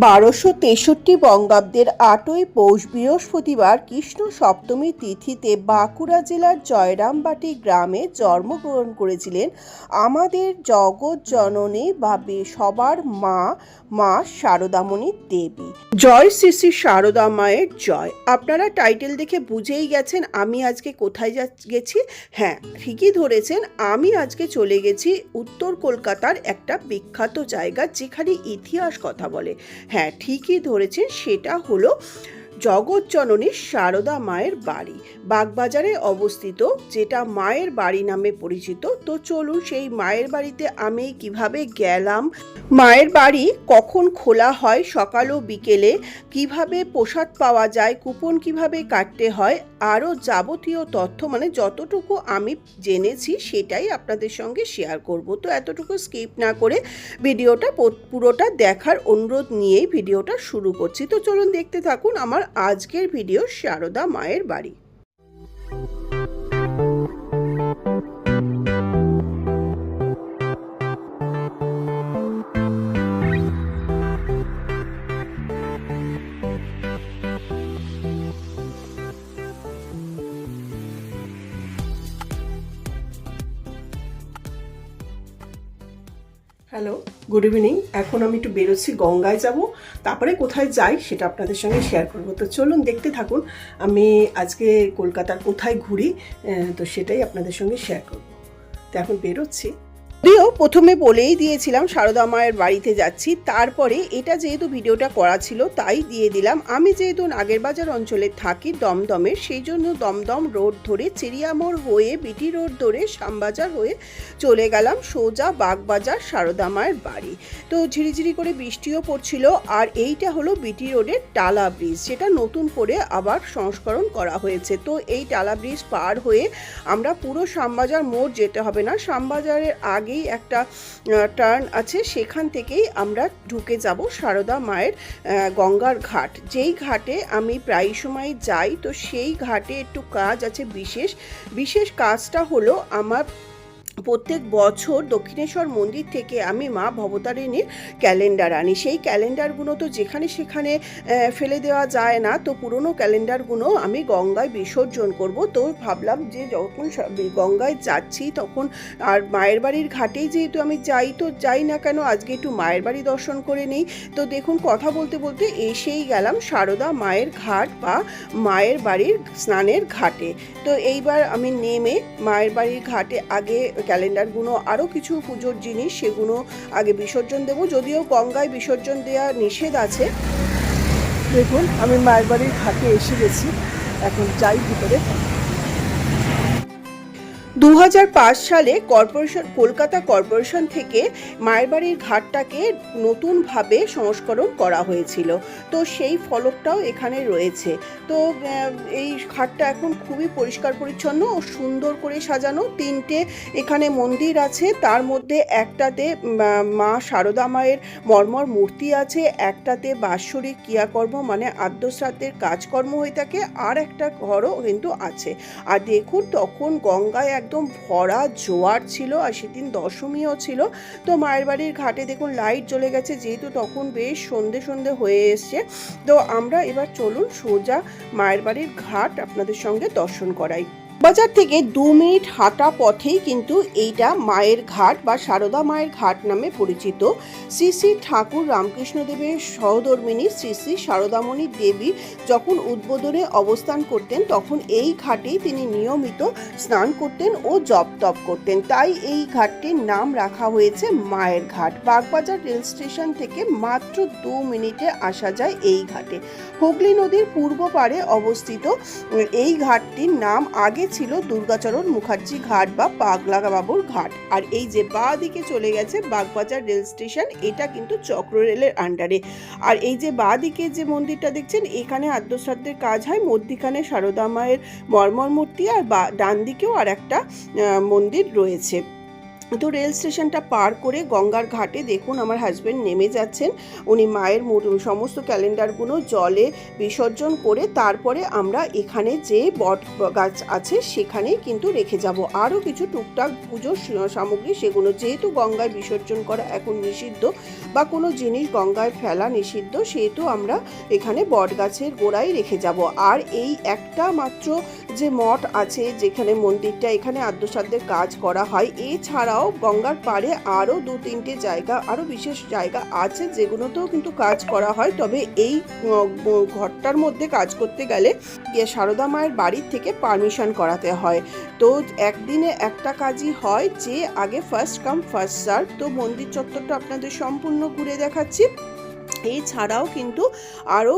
বারোশো তেষট্টি বঙ্গাব্দের আটই পৌষ বৃহস্পতিবার কৃষ্ণ সপ্তমী তিথিতে বাঁকুড়া জেলার জয়রামবাটি গ্রামে জন্মগ্রহণ করেছিলেন আমাদের জগৎ জননী বা সবার মা মা শারদামণি দেবী। জয় শ্রী শ্রী শারদা মায়ের জয়। আপনারা টাইটেল দেখে বুঝেই গেছেন আমি আজকে কোথায় গেছি। হ্যাঁ ঠিকই ধরেছেন, আমি আজকে চলে গেছি উত্তর কলকাতার একটা বিখ্যাত জায়গা যেখানে ইতিহাস কথা বলে। হ্যাঁ ঠিকই ধরেছেন সেটা হলো জগৎজননী শারদা মায়ের বাড়ি। বাগবাজারে অবস্থিত, যেটা মায়ের বাড়ি নামে পরিচিত, তো চলুন সেই মায়ের বাড়িতে আমি কীভাবে গেলাম, মায়ের বাড়ি কখন খোলা হয় সকাল ও বিকেলে, কীভাবে প্রসাদ পাওয়া যায়, কুপন কীভাবে কাটতে হয়, আরও যাবতীয় তথ্য মানে যতটুকু আমি জেনেছি সেটাই আপনাদের সঙ্গে শেয়ার করব। তো এতটুকু স্কিপ না করে ভিডিওটা পুরোটা দেখার অনুরোধ নিয়েই ভিডিওটা শুরু করছি। তো চলুন দেখতে থাকুন আমার আজকের ভিডিও শারদা মায়ের বাড়ি। হ্যালো। গুড ইভিনিং এখন আমি একটু বেরোচ্ছি, গঙ্গায় যাব। তারপরে কোথায় যাই সেটা আপনাদের সঙ্গে শেয়ার করব। তো চলুন, দেখতে থাকুন। আমি আজকে কলকাতার কোথায় ঘুরি তো সেটাই আপনাদের সঙ্গে শেয়ার করব। তো এখন বেরোচ্ছি। যদিও প্রথমে বলেই দিয়েছিলাম সারদা মায়ের বাড়িতে যাচ্ছি, তারপরে এটা যেহেতু ভিডিওটা করা ছিল তাই দিয়ে দিলাম। আমি যেহেতু নাগেরবাজার অঞ্চলে থাকি দমদমের সেই জন্য দমদম রোড ধরে চিড়িয়ামোড় হয়ে বিটি রোড ধরে শ্যামবাজার হয়ে চলে গেলাম সোজা বাগবাজার সারদা মায়ের বাড়ি। তো ঝিরিঝিরি করে বৃষ্টিও পড়ছিল আর এইটা হলো বিটি রোডের টালা ব্রিজ, যেটা নতুন করে আবার সংস্করণ করা হয়েছে। তো এই টালা ব্রিজ পার হয়ে আমরা পুরো শ্যামবাজার মোড় যেতে হবে না, শ্যামবাজারের আগেই একটা টার্ন আছে, সেখান থেকেই আমরা ঢুকে যাব সারদা মায়ের গঙ্গার ঘাট। যেই ঘাটে আমি প্রায় সময় যাই, তো সেই ঘাটে একটু কাজ আছে বিশেষ। বিশেষ কাজটা হলো আমার প্রত্যেক বছর দক্ষিণেশ্বর মন্দির থেকে আমি মা ভবতারিণীর ক্যালেন্ডার আনি। সেই ক্যালেন্ডারগুলো তো যেখানে সেখানে ফেলে দেওয়া যায় না। তো পুরনো ক্যালেন্ডারগুলো আমি গঙ্গায় বিসর্জন করব। তো ভাবলাম যে যখন গঙ্গায় যাচ্ছি তখন আর মায়ের বাড়ির ঘাটেই যেহেতু আমি যাই, তো যাই না কেন আজকে একটু মায়ের বাড়ি দর্শন করে নিই। তো দেখুন, কথা বলতে বলতে এসেই গেলাম সারদা মায়ের ঘাট বা মায়ের বাড়ির স্নানের ঘাটে। তো এইবার আমি নেমে মায়ের বাড়ির ঘাটে আগে ক্যালেন্ডারগুলো আরও কিছু পুজোর জিনিস সেগুলো আগে বিসর্জন দেব। যদিও গঙ্গায় বিসর্জন দেওয়া নিষেধ আছে। দেখুন, আমি মায়ের বাড়ির ঘাটে এসে গেছি। এখন যাই ভিতরে। দু হাজার পাঁচ সালে কর্পোরেশন, কলকাতা কর্পোরেশন থেকে মায়ের বাড়ির ঘাটটাকে নতুনভাবে সংস্করণ করা হয়েছিল। তো সেই ফলকটাও এখানে রয়েছে। তো এই ঘাটটা এখন খুবই পরিষ্কার পরিচ্ছন্ন ও সুন্দর করে সাজানো। তিনটে এখানে মন্দির আছে। তার মধ্যে একটাতে মা শারদা মায়ের মর্মর মূর্তি আছে। একটাতে বাৎসরিক ক্রিয়াকর্ম মানে আদ্যশ্রাদ্ধের কাজকর্ম হয়ে থাকে। আর একটা ঘরও কিন্তু আছে। আর দেখুন, তখন গঙ্গায় একদম ভরা জোয়ার ছিল আর সেদিন দশমীও ছিল। তো মায়ের বাড়ির ঘাটে দেখুন লাইট জ্বলে গেছে, যেহেতু তখন বেশ সন্ধে সন্ধে হয়ে এসছে। তো আমরা এবার চলুন সোজা মায়ের বাড়ির ঘাট আপনাদের সঙ্গে দর্শন করাই। বাজার থেকে দু মিনিট হাঁটা পথেই কিন্তু এইটা মায়ের ঘাট বা সারদা মায়ের ঘাট নামে পরিচিত। শ্রী শ্রী ঠাকুর রামকৃষ্ণদেবের সহধর্মিনী শ্রী শ্রী সারদামণি দেবী যখন উদ্বোধনে অবস্থান করতেন, তখন এই ঘাটেই তিনি নিয়মিত স্নান করতেন ও জপ তপ করতেন। তাই এই ঘাটটির নাম রাখা হয়েছে মায়ের ঘাট। বাগবাজার রেল স্টেশন থেকে মাত্র দু মিনিটে আসা যায় এই ঘাটে। হুগলি নদীর পূর্ব পারে অবস্থিত এই ঘাটটির নাম আগে ছিল দুর্গাচরণ মুখার্জি ঘাট বা পাগলাগা বাবুর ঘাট। আর এই যে বা দিকে চলে গেছে বাগবাজার রেল স্টেশন, এটা কিন্তু চক্র রেলের আন্ডারে। আর এই যে বা দিকে যে মন্দিরটা দেখছেন, এখানে আদ্যশ্রাদ্ধের কাজ হয়। মধ্যিখানে শারদা মায়ের মর্মর মূর্তি আর বা ডান দিকেও আর একটা মন্দির রয়েছে। তো রেল স্টেশনটা পার করে গঙ্গার ঘাটে দেখুন আমার হাজব্যান্ড নেমে যাচ্ছেন। উনি মায়ের সমস্ত ক্যালেন্ডারগুলো জলে বিসর্জন করে তারপরে আমরা এখানে যে বট গাছ আছে সেখানে কিন্তু রেখে যাব। আরও কিছু টুকটাক পুজোর সামগ্রী সেগুলো যেহেতু গঙ্গায় বিসর্জন করা এখন নিষিদ্ধ বা কোনো জিনিস গঙ্গায় ফেলা নিষিদ্ধ সেহেতু আমরা এখানে বট গাছের গোড়ায় রেখে যাব। আর এই একটা মাত্র যে মঠ আছে যেখানে মন্দিরটা এখানে আদ্যসাধ্যের কাজ করা হয়, এছাড়াও গঙ্গার পাড়ে আরও দু তিনটে জায়গা, আরও বিশেষ জায়গা আছে যেগুলোতেও কিন্তু কাজ করা হয়। তবে এই ঘরটার মধ্যে কাজ করতে গেলে সারদা মায়ের বাড়ির থেকে পারমিশন করাতে হয়। তো একদিনে একটা কাজই হয় যে, আগে ফার্স্ট কাম ফার্স্ট সার্ভ তো মন্দির চত্বরটা আপনাদের সম্পূর্ণ ঘুরে দেখাচ্ছি। এছাড়াও কিন্তু আরও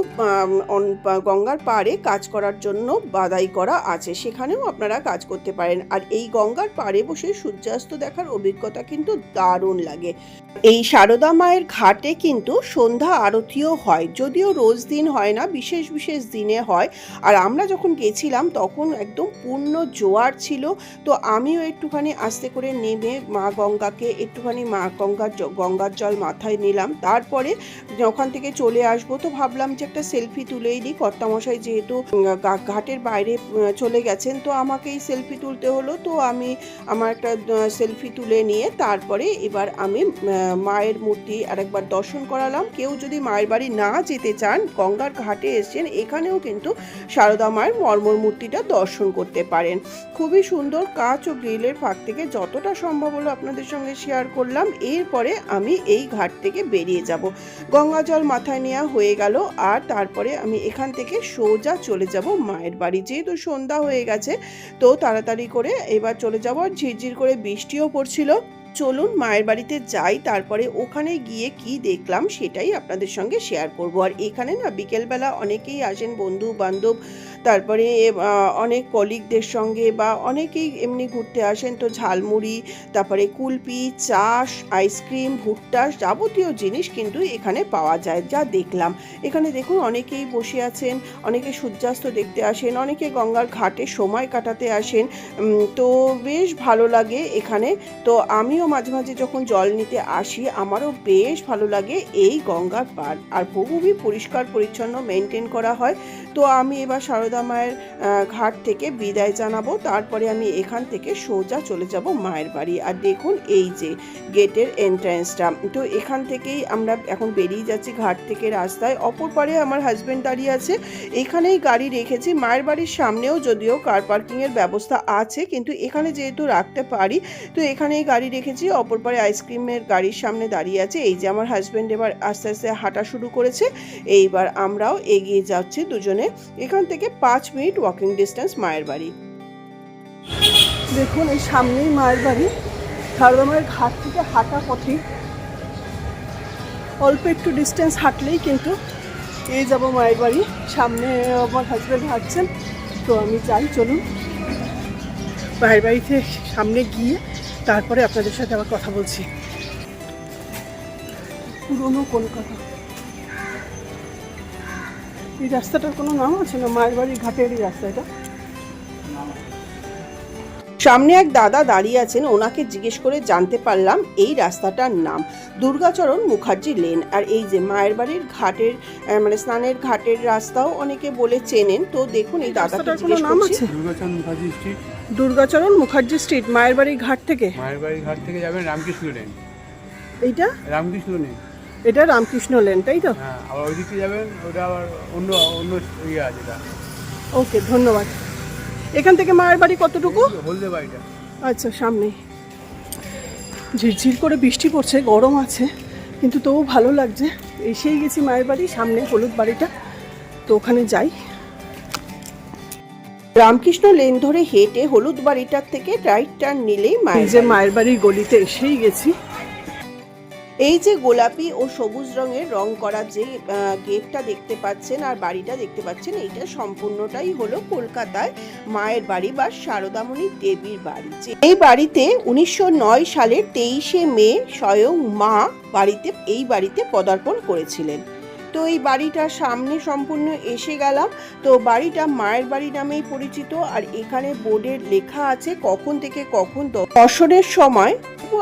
গঙ্গার পাড়ে কাজ করার জন্য বাদাই করা আছে। সেখানেও আপনারা কাজ করতে পারেন। আর এই গঙ্গার পাড়ে বসে সূর্যাস্ত দেখার অভিজ্ঞতা কিন্তু দারুণ লাগে। এই সারদা মায়ের ঘাটে কিন্তু সন্ধ্যা আরতিও হয়। যদিও রোজ দিন হয় না, বিশেষ বিশেষ দিনে হয়। আর আমরা যখন গেছিলাম, তখন একদম পূর্ণ জোয়ার ছিল। তো আমিও একটুখানি আস্তে করে নেমে মা গঙ্গাকে, একটুখানি মা গঙ্গার গঙ্গার জল মাথায় নিলাম। তারপরে ওখান থেকে চলে আসব। তো ভাবলাম যে একটা সেলফি তুলেই নিই। কর্তামশাই যেহেতু ঘাটের বাইরে চলে গেছেন, তো আমাকেই সেলফি তুলতে হলো। তো আমি আমার একটা সেলফি তুলে নিয়ে তারপরে এবার আমি মায়ের মূর্তি আরেকবার দর্শন করালাম। কেউ যদি মায়ের বাড়ি না যেতে চান, গঙ্গার ঘাটে এসছেন, এখানেও কিন্তু সারদা মায়ের মর্মর মূর্তিটা দর্শন করতে পারেন। খুবই সুন্দর কাঁচ ও গ্রিলের ফাঁক থেকে যতটা সম্ভব হলো আপনাদের সঙ্গে শেয়ার করলাম। এরপরে আমি এই ঘাট থেকে বেরিয়ে যাব। গঙ্গা জল মাথায় নেওয়া হয়ে গেল, আর তারপরে আমি এখান থেকে সোজা চলে যাব মায়ের বাড়ি। যেহেতু সন্ধ্যা হয়ে গেছে, তো তাড়াতাড়ি করে এবার চলে যাব, আর ঝিরঝির করে বৃষ্টিও পড়ছিল। চলুন মায়ের বাড়িতে যাই, তারপরে ওখানে গিয়ে কি দেখলাম সেটাই আপনাদের সঙ্গে শেয়ার করব। আর এখানে না বিকেলবেলা অনেকেই আসেন বন্ধু বান্ধব তারপরে অনেক কলিগদের সঙ্গে বা অনেকেই এমনি ঘুরতে আসেন। তো ঝালমুড়ি, তারপরে কুলপি চাষ আইসক্রিম, ভুট্টা যাবতীয় জিনিস কিন্তু এখানে পাওয়া যায়, যা দেখলাম। এখানে দেখুন, অনেকেই বসে আছেন, অনেকে সূর্যাস্ত দেখতে আসেন, অনেকে গঙ্গার ঘাটে সময় কাটাতে আসেন। তো বেশ ভালো লাগে এখানে। তো আমিও মাঝে মাঝে যখন জল নিতে আসি, আমারও বেশ ভালো লাগে এই গঙ্গার পার। আর খুবই পরিষ্কার পরিচ্ছন্ন মেনটেন করা হয়। তো আমি এবার সারদা মায়ের ঘাট থেকে বিদায় জানাব। তারপরে আমি এখান থেকে সোজা চলে যাব মায়ের বাড়ি। আর দেখুন এই যে গেটের এন্ট্রান্সটা তো এখান থেকেই আমরা এখন বেরিয়ে যাচ্ছি ঘাট থেকে রাস্তায়। অপর পারে আমার হাজব্যান্ড দাঁড়িয়ে আছে। এখানেই গাড়ি রেখেছি। মায়ের বাড়ির সামনেও যদিও কার পার্কিংয়ের ব্যবস্থা আছে, কিন্তু এখানে যেহেতু রাখতে পারি, তো এখানেই গাড়ি রেখেছি। অপর পারে আইসক্রিমের গাড়ির সামনে দাঁড়িয়ে আছে। এই যে আমার হাজব্যান্ড এবার আস্তে আস্তে হাঁটা শুরু করেছে। এইবার আমরাও এগিয়ে যাচ্ছি দুজনে। এখান থেকে পাঁচ মিনিট ওয়াকিং ডিস্টেন্স মায়ের বাড়ি। দেখুন, এই সামনেই মায়ের বাড়ি। মায়ের ঘাট থেকে হাঁটা পথে। অল্প একটু ডিস্টেন্স হাঁটলেই কিন্তু এই যাব মায়ের বাড়ি। সামনে আমার হাজব্যান্ড হাঁটছেন, তো আমি যাই, চলুন। মায়ের বাড়িতে সামনে গিয়ে তারপরে আপনাদের সাথে আবার কথা বলছি। পুরনো কলকাতা। এই রাস্তাটার কোনো নাম আছে না? মায়ের বাড়ির ঘাটের এই রাস্তা এটা সামনে এক দাদা দাঁড়িয়ে আছেন ওনাকে জিজ্ঞেস করে জানতে পারলাম এই রাস্তাটার নাম। দুর্গাচরণ মুখার্জি লেন। আর এই যে মায়ের বাড়ির ঘাটের মানে স্নানের ঘাটের রাস্তাও অনেকে বলে চেনেন। তো দেখুন এই দাদাকে রাস্তাটার কোনো নাম আছে? দুর্গাচন্দ মুখার্জি স্ট্রিট দুর্গাচরণ মুখার্জি স্ট্রিট মায়ের বাড়ির ঘাট থেকে? মায়ের বাড়ি ঘাট থেকে যাবেন রামকৃষ্ণ লেন। এইটা? রামকৃষ্ণ লেন। এটা রামকৃষ্ণ লেন তাই তো? হ্যাঁ আবার ওই দিকে যাবেন ওটা আবার অন্য অন্য ইয়ে আছে এটা। ওকে ধন্যবাদ। এখান থেকে মায়ের বাড়ি কতটুকু? হলদে বাড়িটা। আচ্ছা সামনে। ঝিরঝির করে বৃষ্টি পড়ছে গরম আছে কিন্তু তবু ভালো লাগছে। এসেই গেছি মায়ের বাড়ি সামনে হলুদ বাড়িটা তো ওখানে যাই। রামকৃষ্ণ লেন ধরে হেঁটে হলুদ বাড়িটার থেকে রাইট টার্ন নিলেই মায়ের যে মায়ের বাড়ির গলিতে এসেই গেছি। এই যে গোলাপি ও সবুজ রঙের রং করা যে গেটটা দেখতে পাচ্ছেন আর বাড়িটা দেখতে পাচ্ছেন, এইটা সম্পূর্ণটাই হলো কলকাতায় মায়ের বাড়ি বা শারদামণি দেবীর বাড়ি। এই বাড়িতে উনিশশো নয় সালের তেইশে মে স্বয়ং মা বাড়িতে, এই বাড়িতে পদার্পণ করেছিলেন। তো এই বাড়িটার সামনে সম্পূর্ণ এসে গেলাম। তো বাড়িটা মায়ের বাড়ি নামেই পরিচিত। আর এখানে বোর্ডের লেখা আছে কখন থেকে কখন দর্শনের সময়।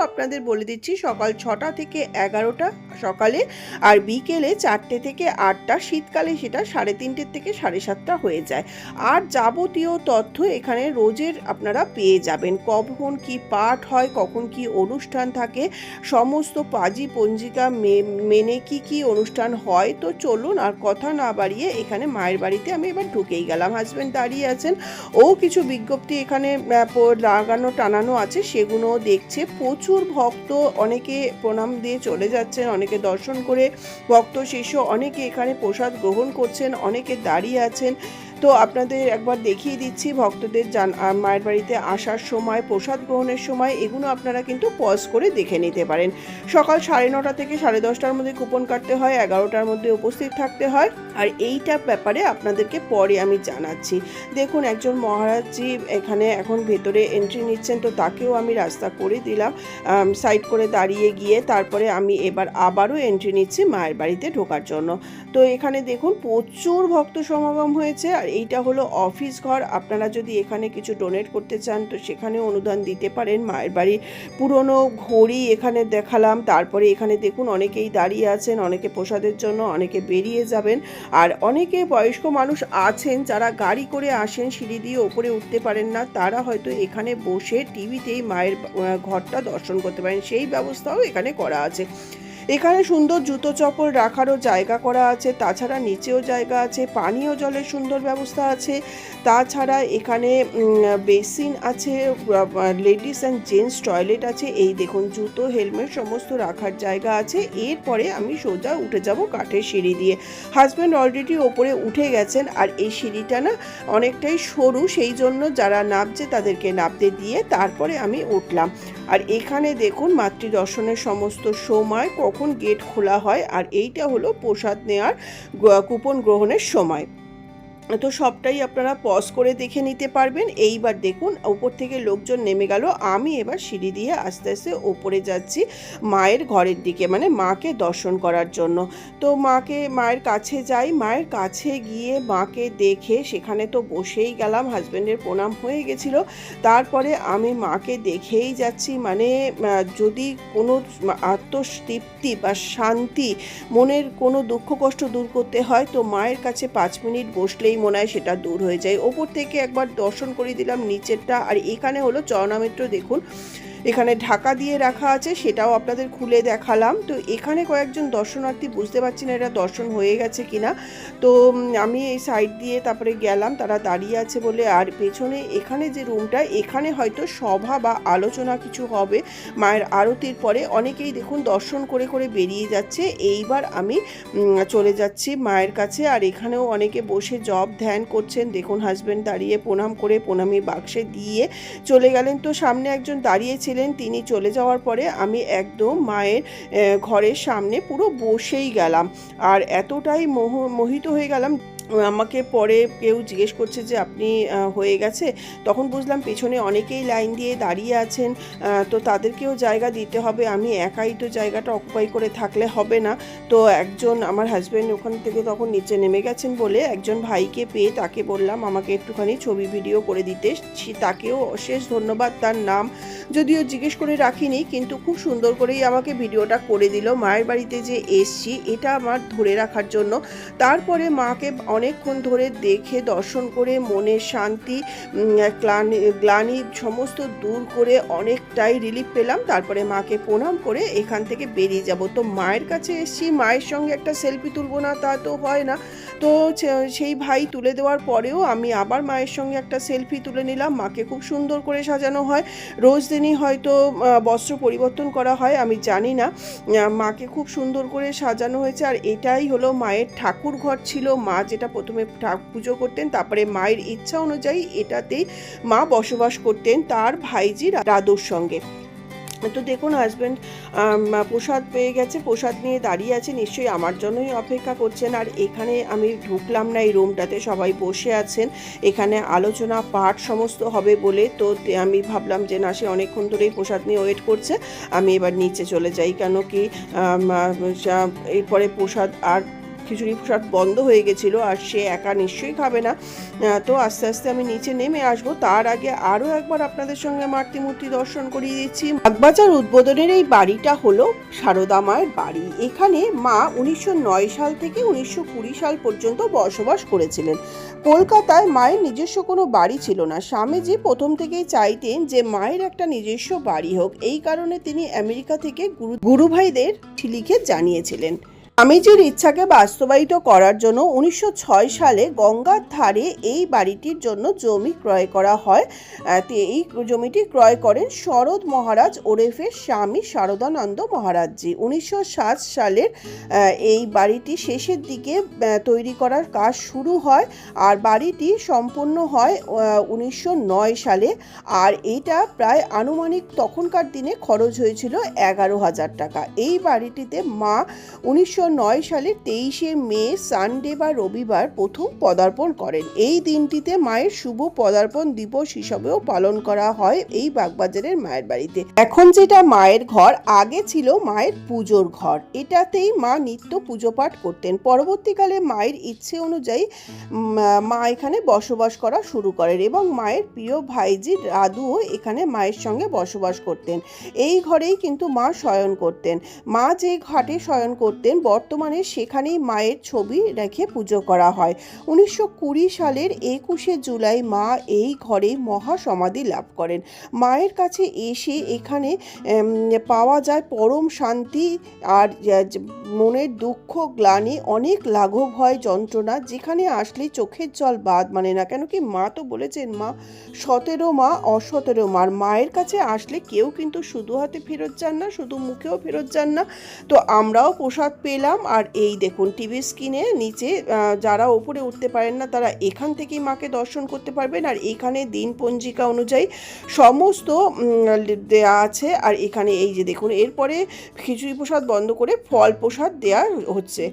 আপনাদের বলে দিচ্ছি, সকাল ছটা থেকে এগারোটা সকালে আর বিকেলে চারটে থেকে আটটা, শীতকালে সেটা সাড়ে তিনটের থেকে সাড়ে সাতটা হয়ে যায়। আর যাবতীয় তথ্য এখানে রোজের আপনারা পেয়ে যাবেন। কখন কি পাঠ হয়, কখন কি অনুষ্ঠান থাকে, সমস্ত পাজি, পঞ্জিকা মেনে কি কি অনুষ্ঠান হয় তো চলুন আর কথা না বাড়িয়ে এখানে মায়ের বাড়িতে আমি এবার ঢুকেই গেলাম। হাজব্যান্ড দাঁড়িয়ে আছেন। ও কিছু বিজ্ঞপ্তি এখানে লাগানো টানানো আছে সেগুলো দেখছে। প্রচুর ভক্ত অনেকে প্রণাম দিয়ে চলে যাচ্ছেন, অনেকে দর্শন করে ভক্ত শিষ্য, অনেকে এখানে প্রসাদ গ্রহণ করছেন, অনেকে দাঁড়িয়ে আছেন। তো আপনাদের একবার দেখিয়ে দিচ্ছি, ভক্তদের জান মায়ের বাড়িতে আসার সময়, প্রসাদ গ্রহণের সময় এগুলো আপনারা কিন্তু পজ করে দেখে নিতে পারেন। সকাল সাড়ে নটা থেকে সাড়ে দশটার মধ্যে কুপন কাটতে হয়, এগারোটার মধ্যে উপস্থিত থাকতে হয়। আর এইটার ব্যাপারে আপনাদেরকে পরে আমি জানাচ্ছি। দেখুন, একজন মহারাজজি এখানে এখন ভেতরে এন্ট্রি নিচ্ছেন, তো তাকেও আমি রাস্তা করে দিলাম সাইড করে দাঁড়িয়ে গিয়ে তারপরে আমি এবার আবারও এন্ট্রি নিচ্ছি মায়ের বাড়িতে ঢোকার জন্য। তো এখানে দেখুন, প্রচুর ভক্ত সমাগম হয়েছে, আর এইটা হলো অফিস ঘর। আপনারা যদি এখানে কিছু ডোনেট করতে চান, তো সেখানে অনুদান দিতে পারেন। মায়ের বাড়ি পুরনো ঘড়ি এখানে দেখালাম। তারপরে এখানে দেখুন, অনেকেই দাঁড়িয়ে আছেন, অনেকে প্রসাদের জন্য, অনেকে বেরিয়ে যাবেন। আর অনেকে বয়স্ক মানুষ আছেন, যারা গাড়ি করে আসেন, সিঁড়ি দিয়ে ওপরে উঠতে পারেন না। তারা হয়তো এখানে বসে টিভিতেই মায়ের ঘরটা দর্শন করতে পারেন। সেই ব্যবস্থাও এখানে করা আছে। এখানে সুন্দর জুতো চপ্পল রাখারও জায়গা করা আছে, তাছাড়া নিচেও জায়গা আছে, পানীয় জলের সুন্দর ব্যবস্থা আছে। তাছাড়া এখানে বেসিন আছে লেডিস অ্যান্ড জেন্টস টয়লেট আছে, এই দেখুন জুতো, হেলমেট সমস্ত রাখার জায়গা আছে। এরপরে আমি সোজা উঠে যাব কাঠের সিঁড়ি দিয়ে। হাজব্যান্ড অলরেডি ওপরে উঠে গেছেন, আর এই সিঁড়িটা না অনেকটাই সরু, সেই জন্য যারা নামছে তাদেরকে নামতে দিয়ে তারপরে আমি উঠলাম। আর এখানে দেখুন মাতৃদর্শনের সমস্ত সময় কখন গেট খোলা হয়, আর এইটা হলো প্রসাদ নেওয়ার কুপন গ্রহণের সময়। তো সবটাই আপনারা পজ করে দেখে নিতে পারবেন। এইবার দেখুন, উপর থেকে লোকজন নেমে গেল। আমি এবার সিঁড়ি দিয়ে আস্তে আস্তে ওপরে যাচ্ছি মায়ের ঘরের দিকে মানে মাকে দর্শন করার জন্য। তো মাকে, মায়ের কাছে যাই। মায়ের কাছে গিয়ে মাকে দেখে সেখানে তো বসেই গেলাম হাজব্যান্ডের প্রণাম হয়ে গেছিল। তারপরে আমি মাকে দেখেই যাচ্ছি মানে যদি কোনো আত্মতৃপ্তি বা শান্তি, মনের কোনো দুঃখ কষ্ট দূর করতে হয়, তো মায়ের কাছে পাঁচ মিনিট বসলেই মনে হয় সেটা দূর হয়ে যায়। ওপর থেকে একবার দর্শন করে দিলাম, নিচেরটা। আর এখানে হলো চরণামিত্র, দেখুন। এখানে ঢাকা দিয়ে রাখা আছে, সেটাও আপনাদের খুলে দেখালাম। তো এখানে কয়েকজন দর্শনার্থী, বুঝতে পারছি না এটা দর্শন হয়ে গেছে কিনা। তো আমি এই সাইড দিয়ে তারপরে গেলাম, তারা দাঁড়িয়ে আছে বলে। আর পেছনে এখানে যে রুমটা এখানে হয়তো সভা বা আলোচনা কিছু হবে, মায়ের আরতির পরে। অনেকেই দেখুন দর্শন করে করে বেরিয়ে যাচ্ছে। এইবার আমি চলে যাচ্ছি মায়ের কাছে। আর এখানেও অনেকে বসে জব ধ্যান করছেন। দেখুন হাজব্যান্ড দাঁড়িয়ে প্রণাম করে প্রণামী বাক্সে দিয়ে চলে গেলেন। তো সামনে একজন দাঁড়িয়েছিলেন তিনি চলে যাওয়ার পরে আমি একদম মায়ের ঘরের সামনে পুরো বসেই গেলাম। আর এতটাই মোহ, মোহিত হয়ে গেলাম আমাকে পরে কেউ জিজ্ঞেস করছে যে আপনি হয়ে গেছে। তখন বুঝলাম পেছনে অনেকেই লাইন দিয়ে দাঁড়িয়ে আছেন তো তাদেরকেও জায়গা দিতে হবে। আমি একাই তো জায়গাটা অকুপাই করে থাকলে হবে না। তো একজন আমার হাজব্যান্ড ওখান থেকে তখন নিচে নেমে গেছেন বলে একজন ভাইকে পেয়ে তাকে বললাম, আমাকে একটুখানি ছবি ভিডিও করে দিতে। তাকেও অশেষ ধন্যবাদ তার নাম। যদিও জিজ্ঞেস করে রাখিনি, কিন্তু খুব সুন্দর করেই আমাকে ভিডিওটা করে দিল। মায়ের বাড়িতে যে এসছি, এটা আমার ধরে রাখার জন্য। তারপরে মাকে অনেকক্ষণ ধরে দেখে, দর্শন করে, মনের শান্তি ক্লানি, গ্লানি সমস্ত দূর করে অনেকটাই রিলিফ পেলাম। তারপরে মাকে প্রণাম করে এখান থেকে বেরিয়ে যাব। তো মায়ের কাছে এসছি। মায়ের সঙ্গে একটা সেলফি তুলব না তা তো হয় না। তো সেই ভাই তুলে দেওয়ার পরেও আমি আবার মায়ের সঙ্গে একটা সেলফি তুলে নিলাম। মাকে খুব সুন্দর করে সাজানো হয়। রোজ দিনই হয়তো বস্ত্র পরিবর্তন করা হয়, আমি জানি না। মাকে খুব সুন্দর করে সাজানো হয়েছে। আর এটাই হলো মায়ের ঠাকুর ঘর ছিল। মা যেটা প্রথমে পুজো করতেন, তারপরে মায়ের ইচ্ছা অনুযায়ী এটাতেই মা বসবাস করতেন তার ভাইজি দাদুর সঙ্গে। তো দেখুন হাজব্যান্ড প্রসাদ পেয়ে গেছে, প্রসাদ নিয়ে দাঁড়িয়ে আছে, নিশ্চয়ই আমার জন্যই অপেক্ষা করছেন। আর এখানে আমি ঢুকলাম না এই রুমটাতে সবাই বসে আছেন। এখানে আলোচনা, পাঠ সমস্ত হবে বলে তো আমি ভাবলাম যে না, সে অনেকক্ষণ ধরেই প্রসাদ নিয়ে ওয়েট করছে। আমি এবার নিচে চলে যাই, কেন কি এরপরে প্রসাদ আর খিচুড়ি প্রসাদ বন্ধ হয়ে গেছিল আর সে একা নিশ্চয়ই খাবে না। তো আস্তে আস্তে আমি নিচে নেমে আসব। তার আগে আরও একবার আপনাদের সঙ্গে মাতৃ মূর্তি দর্শন করিয়ে দিচ্ছি। বাগবাজার উদ্বোধনের এই বাড়িটা হলো সারদা মায়ের বাড়ি। এখানে মা উনিশশো নয় সাল থেকে উনিশশো কুড়ি সাল পর্যন্ত বসবাস করেছিলেন। কলকাতায় মায়ের নিজস্ব কোনো বাড়ি ছিল না। স্বামীজি প্রথম থেকেই চাইতেন যে মায়ের একটা নিজস্ব বাড়ি হোক। এই কারণে তিনি আমেরিকা থেকে গুরু গুরুভাইদের লিখে জানিয়েছিলেন। স্বামীজির ইচ্ছাকে বাস্তবায়িত করার জন্য উনিশশো ছয় সালে গঙ্গার ধারে এই বাড়িটির জন্য জমি ক্রয় করা হয়। এই জমিটি ক্রয় করেন শরৎ মহারাজ ওরেফে স্বামী শারদানন্দ মহারাজজি। উনিশশো সাত সালের এই বাড়িটি শেষের দিকে তৈরি করার কাজ শুরু হয় আর বাড়িটি সম্পূর্ণ হয় উনিশশো নয় সালে। আর এটা প্রায় আনুমানিক তখনকার দিনে খরচ হয়েছিল এগারো হাজার টাকা। এই বাড়িটিতে মা উনিশশো নয় সালের তেইশে মে, সানডে বা রবিবার প্রথম পদার্পণ করেন। এই দিনটিতে মায়ের শুভ পদার্পণ দিবস হিসাবেও পালন করা হয় এই বাগবাজারের মায়ের বাড়িতে। এখন যেটা মায়ের ঘর, আগে ছিল মায়ের পুজোর ঘর। এটাতেই মা নিত্য পুজো পাঠ করতেন। পরবর্তীকালে মায়ের ইচ্ছে অনুযায়ী মা এখানে বসবাস করা শুরু করেন এবং মায়ের প্রিয় ভাইজি রাধুও এখানে মায়ের সঙ্গে বসবাস করতেন। এই ঘরেই কিন্তু মা শয়ন করতেন। মা যে ঘাটে শয়ন করতেন বর্তমানে সেখানেই মায়ের ছবি রেখে পুজো করা হয়। উনিশশো কুড়ি সালের একুশে জুলাই মা এই ঘরে মহাসমাধি লাভ করেন। মায়ের কাছে এসে এখানে পাওয়া যায় পরম শান্তি আর মনের দুঃখ, গ্লানি, অনেক লাঘব হয় যন্ত্রণা, যেখানে আসলে চোখের জল বাদ মানে না। কেন কি মা তো বলেছেন, মা, সতেরো মা, অসতেরো মার। মায়ের কাছে আসলে কেউ কিন্তু শুধু হাতে ফেরত যান না, শুধু মুখেও ফেরত যান না। তো আমরাও প্রসাদ পেলাম। আর এই দেখুন টিভি স্ক্রিনে নিচে যারা ওপরে উঠতে পারেন না তারা এখান থেকেই মাকে দর্শন করতে পারবেন আর এখানে দিন পঞ্জিকা অনুযায়ী সমস্ত দেয়া আছে আর এখানে এই যে দেখুন এরপরে খিচুড়ি প্রসাদ বন্ধ করে ফল প্রসাদ দেয়া হচ্ছে।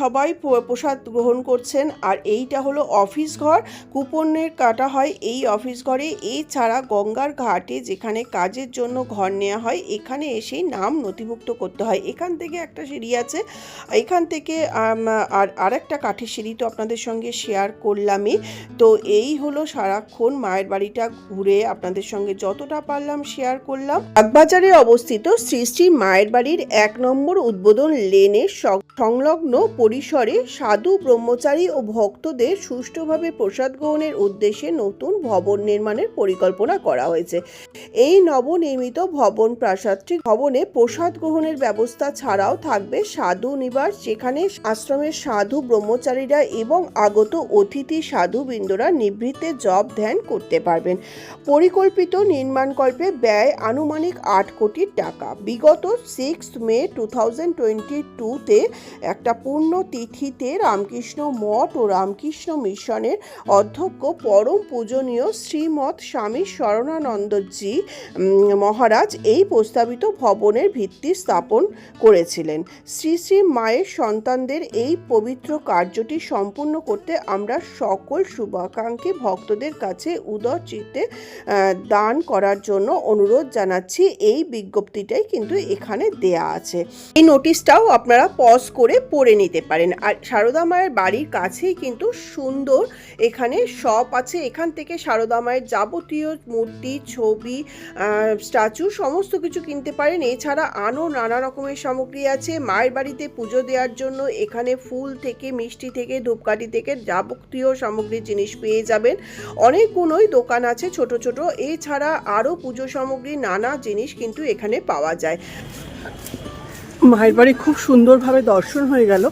সবাই প্রসাদ গ্রহণ করছেন আর এইটা হলো অফিস ঘর, কুপনের কাটা হয় এই অফিস ঘরে। এছাড়া গঙ্গার ঘাটে যেখানে কাজের জন্য ঘর নেওয়া হয়, এখানে এসেই নাম নথিভুক্ত করতে হয়। এখান থেকে একটা সিঁড়ি আছে এখান থেকে আর আরেকটা কাঠের সিঁড়ি তো আপনাদের সঙ্গে শেয়ার করলামই। তো এই হলো সারাক্ষণ মায়ের বাড়িটা ঘুরে আপনাদের সঙ্গে যতটা পারলাম শেয়ার করলাম। বাগবাজারে অবস্থিত শ্রী শ্রী মায়ের বাড়ির এক নম্বর উদ্বোধন লেনের সংলগ্ন পরিসরে সাধু ব্রহ্মচারী ও ভক্তদের সুষ্ঠুভাবে প্রসাদ গ্রহণের উদ্দেশ্যে নতুন ভবন নির্মাণের পরিকল্পনা করা হয়েছে। এই নবনির্মিত ভবন প্রাসাদটি ভবনে প্রসাদ গ্রহণের ব্যবস্থা ছাড়াও থাকবে সাধু নিবাস, যেখানে আশ্রমের সাধু ব্রহ্মচারীরা এবং আগত অতিথি সাধুবৃন্দরা নিভৃতে জপ ধ্যান করতে পারবেন। পরিকল্পিত নির্মাণকল্পে ব্যয় আনুমানিক আট কোটি টাকা। বিগত সিক্স মে টু টুতে একটা পূর্ণ তিথিতে রামকৃষ্ণ মঠ ও রামকৃষ্ণ মিশনের অধ্যক্ষ পরম পূজনীয় শ্রীমৎ স্বামী শরণানন্দজি মহারাজ এই প্রস্তাবিত ভবনের ভিত্তি স্থাপন করেছিলেন। শ্রী শ্রী মায়ের সন্তানদের এই পবিত্র কার্যটি সম্পূর্ণ করতে আমরা সকল শুভাকাঙ্ক্ষী ভক্তদের কাছে উদর চিত্তে দান করার জন্য অনুরোধ জানাচ্ছি। এই বিজ্ঞপ্তিটাই কিন্তু এখানে দেয়া আছে। এই নোটিশটাও আপনারা পজ করে পড়ে নিতে পারেন। আর সারদা মায়ের বাড়ির কাছেই কিন্তু সুন্দর এখানে শপ আছে। এখান থেকে সারদা মায়ের যাবতীয় মূর্তি, ছবি স্ট্যাচু সমস্ত কিছু কিনতে পারেন। এছাড়া আরও নানা রকমের সামগ্রী আছে। মায়ের বাড়িতে পুজো দেওয়ার জন্য এখানে ফুল থেকে, মিষ্টি থেকে, ধূপকাঠি থেকে যাবতীয় সামগ্রীর জিনিস পেয়ে যাবেন। অনেকগুলোই দোকান আছে ছোট ছোট। এছাড়া আরও পুজো সামগ্রী, নানা জিনিস কিন্তু এখানে পাওয়া যায়। মায়ের বাড়ি খুব সুন্দরভাবে দর্শন হয়ে গেল।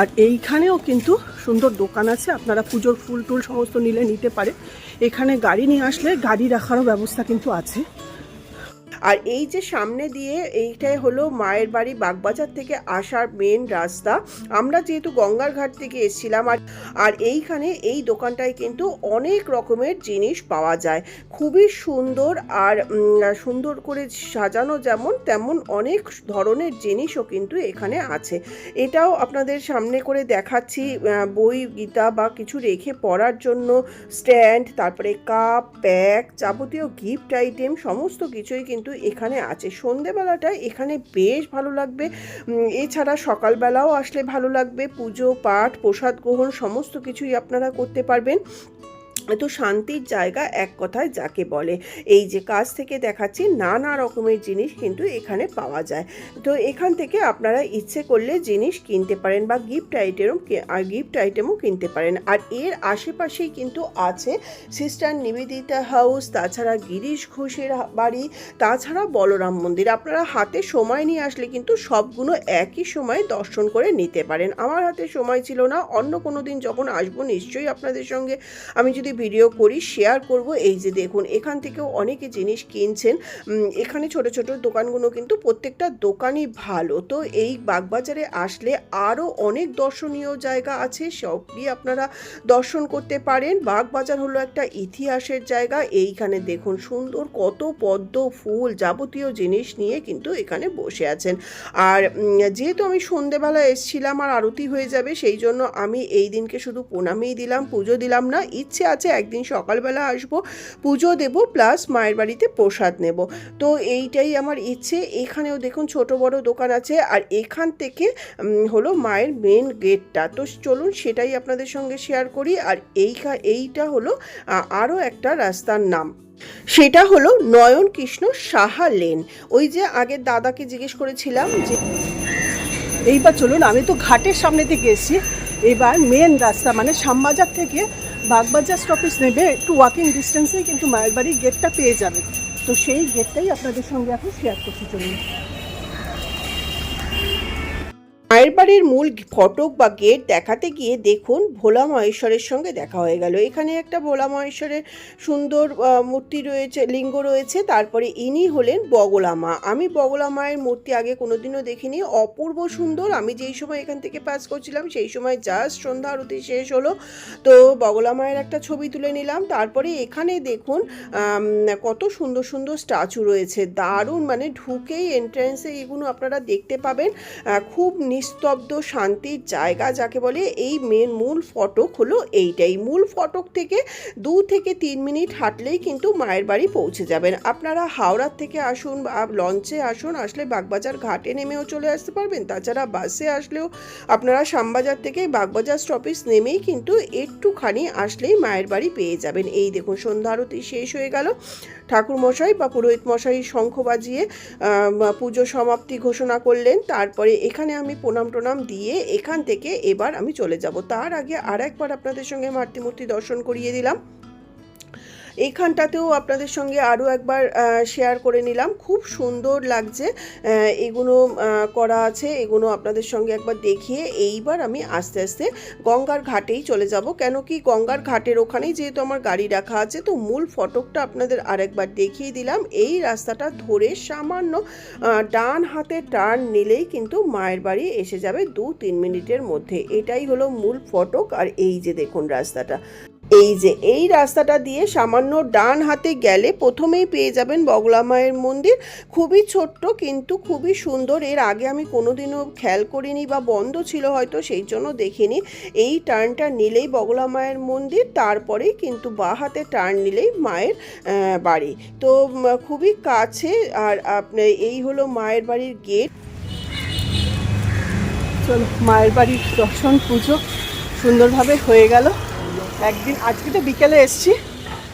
আর এইখানেও কিন্তু সুন্দর দোকান আছে। আপনারা পুজোর ফুল টুল সমস্ত নিলে নিতে পারে। এখানে গাড়ি নিয়ে আসলে গাড়ি রাখারও ব্যবস্থা কিন্তু আছে। আর এই যে সামনে দিয়ে এইটাই হলো মায়ের বাড়ি বাগবাজার থেকে আসার মেন রাস্তা। আমরা যেহেতু গঙ্গার ঘাট থেকে এসেছিলাম আর আর এইখানে এই দোকানটায় কিন্তু অনেক রকমের জিনিস পাওয়া যায়। খুবই সুন্দর আর সুন্দর করে সাজানো যেমন, তেমন অনেক ধরনের জিনিসও কিন্তু এখানে আছে। এটাও আপনাদের সামনে করে দেখাচ্ছি বই, গীতা বা কিছু রেখে পড়ার জন্য। স্ট্যান্ড, তারপরে কাপ, ব্যাগ, যাবতীয় গিফট, আইটেম, সমস্ত কিছুই কিন্তু কিন্তু এখানে আছে। সন্ধেবেলাটা এখানে বেশ ভালো লাগবে। এছাড়া সকালবেলাও আসলে ভালো লাগবে। পুজো, পাঠ, প্রসাদ গ্রহণ, সমস্ত কিছুই আপনারা করতে পারবেন। তো শান্তির জায়গা এক কথায় যাকে বলে। এই যে কাজ থেকে দেখাচ্ছি নানা রকমের জিনিস কিন্তু এখানে পাওয়া যায়। তো এখান থেকে আপনারা ইচ্ছে করলে জিনিস কিনতে পারেন বা গিফট আইটেমও আর গিফট আইটেমও কিনতে পারেন। আর এর আশেপাশেই কিন্তু আছে সিস্টার নিবেদিতা হাউস তাছাড়া গিরিশ ঘোষের বাড়ি, তাছাড়া বলরাম মন্দির। আপনারা হাতে সময় নিয়ে আসলে কিন্তু সবগুলো একই সময় দর্শন করে নিতে পারেন। আমার হাতে সময় ছিল না, অন্য কোনো দিন যখন আসব নিশ্চয়ই আপনাদের সঙ্গে। আমি যদি ভিডিও করি শেয়ার করব। এই যে দেখুন, এখান থেকেও অনেকে জিনিস কিনছেন। এখানে ছোট ছোট দোকানগুলো কিন্তু প্রত্যেকটা দোকানই ভালো। তো এই বাগবাজারে আসলে আরও অনেক দর্শনীয় জায়গা আছে। সবই আপনারা দর্শন করতে পারেন। বাগবাজার হলো একটা ইতিহাসের জায়গা। এইখানে দেখুন, সুন্দর কত পদ্ম ফুল যাবতীয় জিনিস নিয়ে কিন্তু এখানে বসে আছেন। আর যেহেতু আমি সন্ধেবেলা এসেছিলাম আর আরতি হয়ে যাবে, সেই জন্য আমি এই দিনকে শুধু প্রণামেই দিলাম, পুজো দিলাম না, ইচ্ছে আছে একদিন সকালবেলা আসব, পুজো দেব প্লাস মায়ের বাড়িতে প্রসাদ নেব। তো এইটাই আমার ইচ্ছে। এখানেও দেখুন ছোট বড় দোকান আছে, আর এখান থেকে হলো মায়ের মেন গেটটা তো চলুন সেটাই আপনাদের সঙ্গে শেয়ার করি। আর এই এইটা হলো আরও একটা রাস্তার নাম। সেটা হলো নয়ন কৃষ্ণ সাহা লেন ওই যে আগের দাদাকে জিজ্ঞেস করেছিলাম যে এইবার চলুন, আমি তো ঘাটের সামনে থেকে এসেছি। এবার মেন রাস্তা মানে শ্যামবাজার থেকে বাগবাজার স্টপেজ নেবে, একটু ওয়াকিং ডিস্টেন্সেই কিন্তু মায়ের বাড়ির গেটটা পেয়ে যাবে। তো সেই গেটটাই আপনাদের সঙ্গে এখন শেয়ার করতে চলুন মায়ের বাড়ির মূল ফটক বা গেট দেখাতে গিয়ে দেখুন ভোলা মহেশ্বরের সঙ্গে দেখা হয়ে গেল। এখানে একটা ভোলা মহেশ্বরের সুন্দর মূর্তি রয়েছে, লিঙ্গ রয়েছে, তারপরে ইনি হলেন বগলা মা। আমি বগলা মায়ের মূর্তি আগে কোনোদিনও দেখিনি। অপূর্ব সুন্দর। আমি যেই সময় এখান থেকে পাস করছিলাম, সেই সময় জাস্ট সন্ধ্যা আরতি শেষ হলো। তো বগলা মায়ের একটা ছবি তুলে নিলাম। তারপরে এখানে দেখুন কত সুন্দর সুন্দর স্ট্যাচু রয়েছে। দারুণ মানে ঢুকেই এন্ট্রান্সে এগুলো আপনারা দেখতে পাবেন। খুব খুব নিস্তব্ধ, শান্তির জায়গা যাকে বলে এই মেন মূল ফটক হলো এইটাই। মূল ফটক থেকে দু থেকে তিন মিনিট হাঁটলেই কিন্তু মায়ের বাড়ি পৌঁছে যাবেন। আপনারা হাওড়ার থেকে আসুন বা লঞ্চে আসুন, আসলে বাগবাজার ঘাটে নেমেও চলে আসতে পারবেন। তাছাড়া বাসে আসলেও আপনারা শ্যামবাজার থেকে বাগবাজার স্টপেজ নেমেই কিন্তু একটুখানি আসলেই মায়ের বাড়ি পেয়ে যাবেন। এই দেখুন, সন্ধ্যা আরতি শেষ হয়ে গেল। ঠাকুর মশাই বা পুরোহিত মশাই শঙ্খ বাজিয়ে পুজো সমাপ্তি ঘোষণা করলেন। তারপরে এখানে আমি প্রণাম টোনাম দিয়ে এখান থেকে এবার আমি চলে যাব। তার আগে আর একবার আপনাদের সঙ্গে মাতৃমূর্তি দর্শন করিয়ে দিলাম। এইখানটাতেও আপনাদের সঙ্গে আরও একবার শেয়ার করে নিলাম। খুব সুন্দর লাগছে এগুলো করা আছে এগুলো আপনাদের সঙ্গে একবার দেখিয়ে এইবার আমি আস্তে আস্তে গঙ্গার ঘাটেই চলে যাব। কেন কি গঙ্গার ঘাটের ওখানেই যেহেতু আমার গাড়ি রাখা আছে, তো মূল ফটকটা আপনাদের আরেকবার দেখিয়ে দিলাম। এই রাস্তাটা ধরে সামান্য ডান হাতে টার্ন নিলেই কিন্তু মায়ের বাড়ি এসে যাবে দু তিন মিনিটের মধ্যে। এটাই হলো মূল ফটক, আর এই যে দেখুন রাস্তাটা। এই যে, এই রাস্তাটা দিয়ে সামান্য ডান হাতে গেলে প্রথমেই পেয়ে যাবেন বগলা মায়ের মন্দির। খুবই ছোট্ট কিন্তু খুবই সুন্দর। এর আগে আমি কোনোদিনও খেয়াল করিনি বা বন্ধ ছিল হয়তো, সেই জন্য দেখিনি। এই টার্নটা নিলেই বগলা মায়ের মন্দির, তারপরেই কিন্তু বা হাতে টার্ন নিলেই মায়ের বাড়ি। তো খুবই কাছে আর আপনার এই হলো মায়ের বাড়ির গেট। চলো, মায়ের বাড়ির দর্শন, পুজো সুন্দরভাবে হয়ে গেল। একদিন, আজকে তো বিকেলে এসছি।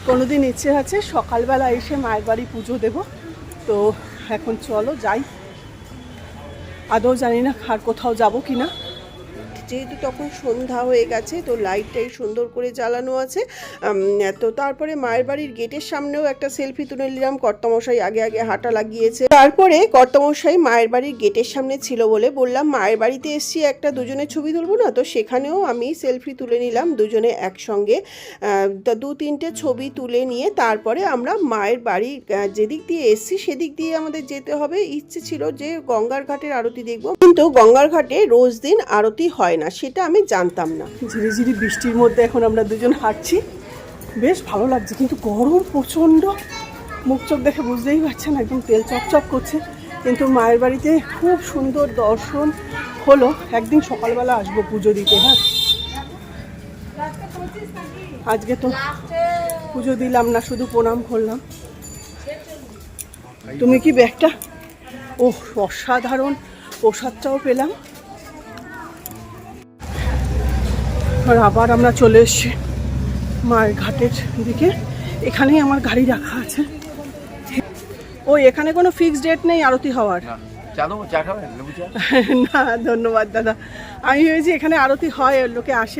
কোনোদিন ইচ্ছে আছে, সকালবেলা এসে মায়ের বাড়ি পুজো দেব। তো এখন চলো যাই। আদৌ জানি না আর কোথাও যাব কি না যেহেতু তখন সন্ধ্যা হয়ে গেছে, তো লাইটটাই সুন্দর করে জ্বালানো আছে। তো তারপরে মায়ের বাড়ির গেটের সামনেও একটা সেলফি তুলে নিলাম, কর্তামশাই আগে আগে হাঁটা লাগিয়েছে। তারপরে কর্তামশাই মায়ের বাড়ির গেটের সামনে ছিল বলে বললাম, মায়ের বাড়িতে এসছি, একটা দুজনে ছবি তুলবো না? তো সেখানেও আমি সেলফি তুলে নিলাম, দুজনে একসঙ্গে। দু তিনটে ছবি তুলে নিয়ে তারপরে আমরা মায়ের বাড়ি যেদিক দিয়ে এসছি সেদিক দিয়ে আমাদের যেতে হবে। ইচ্ছে ছিল যে গঙ্গার ঘাটের আরতি দেখব। কিন্তু গঙ্গার ঘাটে রোজ দিন আরতি হয় না, সেটা আমি জানতাম না। ঝিরি ঝিরি বৃষ্টির মধ্যে এখন আমরা দুজন হাঁটছি। বেশ ভালো লাগছে, কিন্তু গরম প্রচণ্ড। মুখ চোখ দেখে বুঝতেই পারছেন একদম তেল চপচপ করছে। কিন্তু মায়ের বাড়িতে খুব সুন্দর দর্শন হলো। একদিন সকালবেলা আসব পুজো দিতে হ্যাঁ? আজকে তো পুজো দিলাম না, শুধু প্রণাম করলাম। তুমি কি ব্যাগটা? ও অসাধারণ। প্রসাদটাও পেলাম। আর আবার আমরা চলে এসছি মায়ের ঘাটের দিকে। এখানেই আমার গাড়ি রাখা আছে। ওই এখানে কোনো ফিক্সড ডেট নেই আরতি হওয়ার? না ধন্যবাদ দাদা। আমি ভেবেছি এখানে আরতি হয় লোকে আসে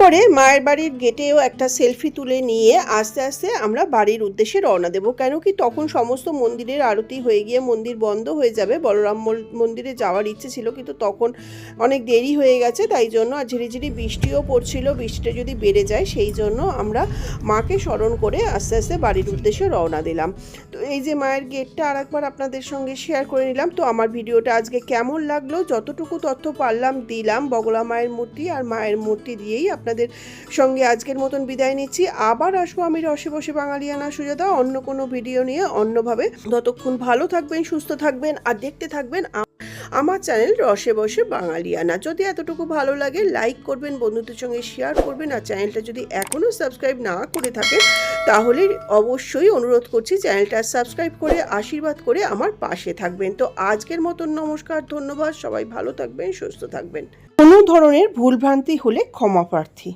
তারপরে মায়ের বাড়ির গেটেও একটা সেলফি তুলে নিয়ে আস্তে আস্তে আমরা বাড়ির উদ্দেশ্যে রওনা দেবো। কেন কি তখন সমস্ত মন্দিরের আরতি হয়ে গিয়ে মন্দির বন্ধ হয়ে যাবে। বলরাম মন্দিরে যাওয়ার ইচ্ছে ছিল কিন্তু তখন অনেক দেরি হয়ে গেছে। তাই জন্য আর ঝিরিঝিরি বৃষ্টিও পড়ছিল। বৃষ্টিটা যদি বেড়ে যায় সেই জন্য আমরা মাকে স্মরণ করে আস্তে আস্তে বাড়ির উদ্দেশ্যে রওনা দিলাম। তো এই যে মায়ের গেটটা আর একবার আপনাদের সঙ্গে শেয়ার করে নিলাম। তো আমার ভিডিওটা আজকে কেমন লাগল? যতটুকু তথ্য পারলাম দিলাম। বগলা মায়ের মূর্তি আর মায়ের মূর্তি দিয়েই আপনাদের সঙ্গে আজকের মতন বিদায় নিচ্ছি। আবার আসব আমি রসে বসে বাঙালিয়ানা সুজাদা অন্য কোনো ভিডিও নিয়ে অন্যভাবে। ততক্ষণ ভালো থাকবেন, সুস্থ থাকবেন আর দেখতে থাকবেন আমার চ্যানেল রসে বসে বাঙালিয়ানা। যদি এতটুকু ভালো লাগে লাইক করবেন, বন্ধুদের সঙ্গে শেয়ার করবেন আর চ্যানেলটা যদি এখনও সাবস্ক্রাইব না করে থাকেন, তাহলে অবশ্যই অনুরোধ করছি চ্যানেলটা সাবস্ক্রাইব করে, আশীর্বাদ করে আমার পাশে থাকবেন। তো আজকের মতন নমস্কার, ধন্যবাদ, সবাই ভালো থাকবেন, সুস্থ থাকবেন। কোনো ধরনের ভুলভ্রান্তি হলে ক্ষমা প্রার্থী।